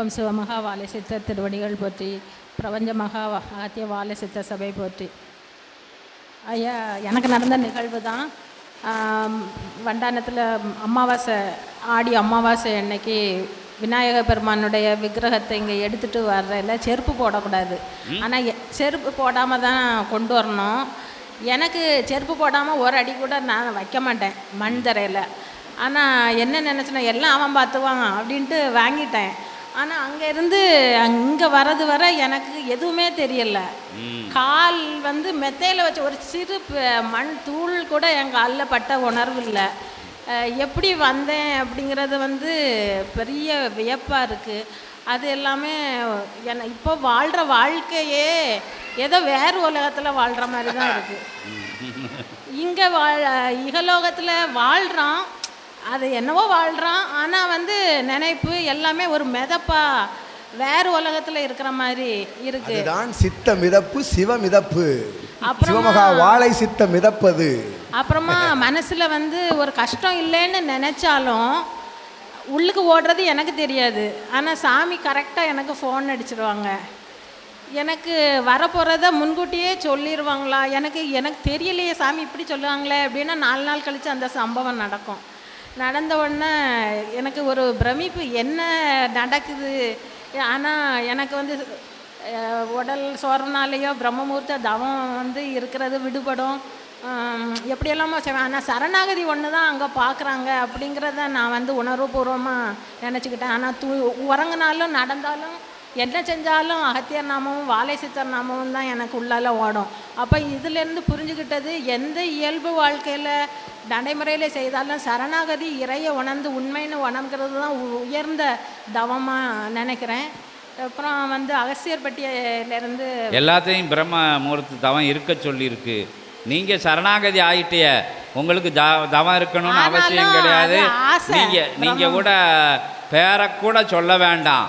ஓம் சிவமகா வாழை சித்தர் திருவடிகள் போற்றி பிரபஞ்ச மகா வாழை சித்த சபை போற்றி. ஐயா எனக்கு நடந்த நிகழ்வு தான் வண்டானத்தில் அமாவாசை ஆடி அமாவாசை அன்னைக்கு விநாயக பெருமானுடைய விக்கிரகத்தை இங்கே எடுத்துகிட்டு வர்றதில்ல செருப்பு போடக்கூடாது. ஆனால் செருப்பு போடாமல் தான் கொண்டு வரணும். எனக்கு செருப்பு போடாமல் ஒரு அடி கூட நான் வைக்க மாட்டேன் மண் தரையில். ஆனால் என்ன நினச்சேன்னா எல்லாம் அவன் பார்த்துவான் அப்படின்ட்டு வாங்கிட்டேன். ஆனால் அங்கேருந்து அங்கே வர்றது வர எனக்கு எதுவுமே தெரியல. கால் வந்து மெத்தையில் வச்ச ஒரு சிறு மண் தூள் கூட என் காலில் பட்ட உணர்வு இல்லை. எப்படி வந்தேன் அப்படிங்கிறது வந்து பெரிய வியப்பாக இருக்குது அது எல்லாமே என்ன இப்போ வாழ்கிற வாழ்க்கையே ஏதோ வேறு உலகத்தில் வாழ்கிற மாதிரி தான் இருக்குது இங்கே வாழ் இகலோகத்தில் வாழ்கிறோம் அது என்னவோ வாழ்கிறோம் ஆனால் வந்து நினைப்பு எல்லாமே ஒரு மிதப்பா வேறு உலகத்தில் இருக்கிற மாதிரி இருக்குது அதுதான் சித்த மிதப்பு சிவ மிதப்பு. அப்புறமா- சிவமகா வாழை சித்த மிதப்பது. அப்புறமா மனசில் வந்து ஒரு கஷ்டம் இல்லைன்னு நினச்சாலும் உள்ளுக்கு ஓடுறது எனக்கு தெரியாது. ஆனால் சாமி கரெக்டாக எனக்கு ஃபோன் அடிச்சிருவாங்க. எனக்கு வரப்போகிறத முன்கூட்டியே சொல்லிடுவாங்களா எனக்கு எனக்கு தெரியலையே சாமி இப்படி சொல்லுவாங்களே அப்படின்னா நாலு நாள் கழித்து அந்த சம்பவம் நடக்கும். நடந்த உடனே எனக்கு ஒரு பிரமிப்பு என்ன நடக்குது? ஆனால் எனக்கு வந்து உடல் சோர்னாலேயோ பிரம்மமூர்த்த தவம் வந்து இருக்கிறது விடுபடும். எப்படியெல்லாமோ செய்வேன் ஆனால் சரணாகதி ஒன்று தான் அங்கே பார்க்குறாங்க அப்படிங்கிறத நான் வந்து உணர்வுபூர்வமாக நினச்சிக்கிட்டேன். ஆனால் தூ உறங்கினாலும் நடந்தாலும் என்ன செஞ்சாலும் அகத்தியர் நாமமும் வாழை சித்தர் நாமமும் தான் எனக்கு உள்ளால ஓடும் அப்போ இதுலேருந்து புரிஞ்சுக்கிட்டது எந்த இயல்பு வாழ்க்கையில் நடைமுறையில் செய்தாலும் சரணாகதி இறைய உணர்ந்து உண்மைன்னு உணர்கிறது தான் உயர்ந்த தவமாக நினைக்கிறேன் அப்புறம் வந்து அகசியர்பட்டியிலேருந்து எல்லாத்தையும் பிரம்ம முகூர்த்த தவம் இருக்க சொல்லியிருக்கு நீங்க சரணாகதி ஆயிட்டிய உங்களுக்கு த தவம் இருக்கணும்னு அவசியம் கிடையாது அது ஆசை. நீங்க நீங்க பிரம்மம். கூட பேரை கூட சொல்ல வேண்டாம்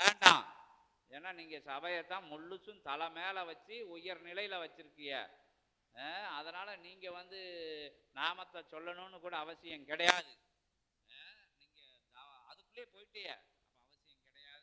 வேண்டாம். ஏன்னா நீங்கள் சபையை தான் முள்ளுசும் தலை மேலே வச்சு உயர் நிலையில் வச்சுருக்கிய. அதனால் நீங்கள் வந்து நாமத்தை சொல்லணும்னு கூட அவசியம் கிடையாது. நீங்கள் அதுக்குள்ளேயே போயிட்டே அதுக்குள்ளே போயிட்டிய அப்ப அவசியம் கிடையாது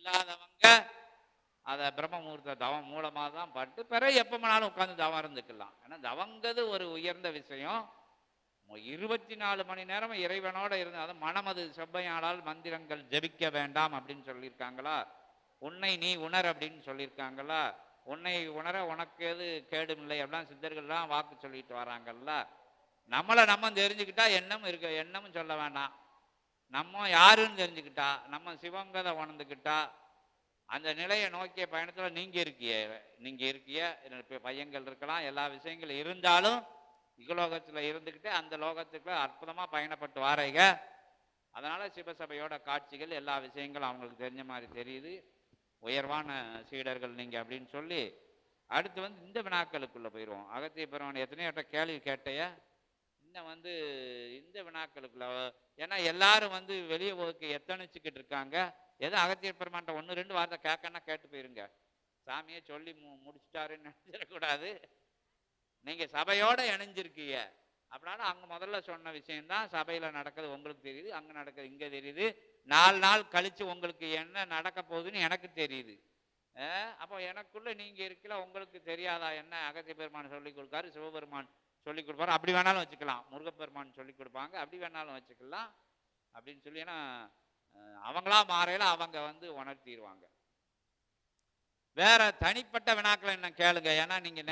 இல்லாதவங்க அதை பிரம்மமுகூர்த்த தவம் மூலமாக தான் பட்டு பிற எப்போ உட்காந்து தவம் இருந்துக்கலாம். ஏன்னா தவங்கிறது ஒரு உயர்ந்த விஷயம். இருபத்தி நாலு மணி நேரம் இறைவனோட இருந்து அது மனமது செவ்வையாளால் மந்திரங்கள் ஜெபிக்க வேண்டாம் அப்படின்னு சொல்லியிருக்காங்களா? உன்னை நீ உணர் அப்படின்னு சொல்லியிருக்காங்களா? உன்னை உணர உனக்கு எது கேடும் இல்லை அப்படிலாம் சித்தர்கள்லாம் வாக்கு சொல்லிட்டு வராங்கல்ல. நம்மளை நம்ம தெரிஞ்சுக்கிட்டா எண்ணம் இருக்க எண்ணமும் சொல்ல வேண்டாம். நம்ம யாருன்னு தெரிஞ்சுக்கிட்டா நம்ம சிவங்கதை உணர்ந்துக்கிட்டா அந்த நிலையை நோக்கிய பயணத்தில் நீங்கள் இருக்கிய நீங்கள் இருக்கிய பையங்கள் இருக்கலாம் எல்லா விஷயங்களும் இருந்தாலும் இகலோகத்தில் இருந்துக்கிட்டு அந்த லோகத்துக்கு அற்புதமாக பயணப்பட்டு வாரைங்க அதனால் சிவசபையோட காட்சிகள் எல்லா விஷயங்களும் அவங்களுக்கு தெரிஞ்ச மாதிரி தெரியுது. உயர்வான சீடர்கள் நீங்கள் அப்படின்னு சொல்லி அடுத்து வந்து இந்த வினாக்களுக்குள்ளே போயிடுவோம் அகத்திய பெருமான் எத்தனையோட்ட கேள்வி கேட்டைய? இன்னும் வந்து இந்த வினாக்களுக்குள்ள ஏன்னா எல்லாரும் வந்து வெளியே ஒதுக்கு எத்தனைச்சுக்கிட்டு இருக்காங்க. ஏதோ அகத்திய பெருமான்ட்ட ஒன்று ரெண்டு வார்த்தை கேட்கன்னா கேட்டு போயிருங்க. சாமியை சொல்லி மு முடிச்சிட்டாருன்னு நினைச்சிடக்கூடாது. நீங்கள் சபையோட இணைஞ்சிருக்கீங்க. அப்படின்னா அங்கே முதல்ல சொன்ன விஷயம்தான் சபையில் நடக்கிறது உங்களுக்கு தெரியுது அங்கே நடக்கிறது இங்கே தெரியுது. நாலு நாள் கழித்து உங்களுக்கு என்ன நடக்க போகுதுன்னு எனக்கு தெரியுது. அப்போ எனக்குள்ளே நீங்கள் இருக்கல உங்களுக்கு தெரியாதா என்ன? அகத்திய பெருமான் சொல்லி கொடுக்காரு சிவபெருமான் சொல்லி கொடுப்பாரு. அப்படி வேணாலும் வச்சுக்கலாம். முருகப்பெருமான் சொல்லி கொடுப்பாங்க. அப்படி வேணாலும் வச்சுக்கலாம். அப்படின்னு சொல்லி ஏன்னா அவங்களா மாறையில் அவங்க வந்து உணர்த்திடுவாங்க. வேற தனிப்பட்ட வினாக்களை என்ன கேளுங்க. ஏன்னா நீங்க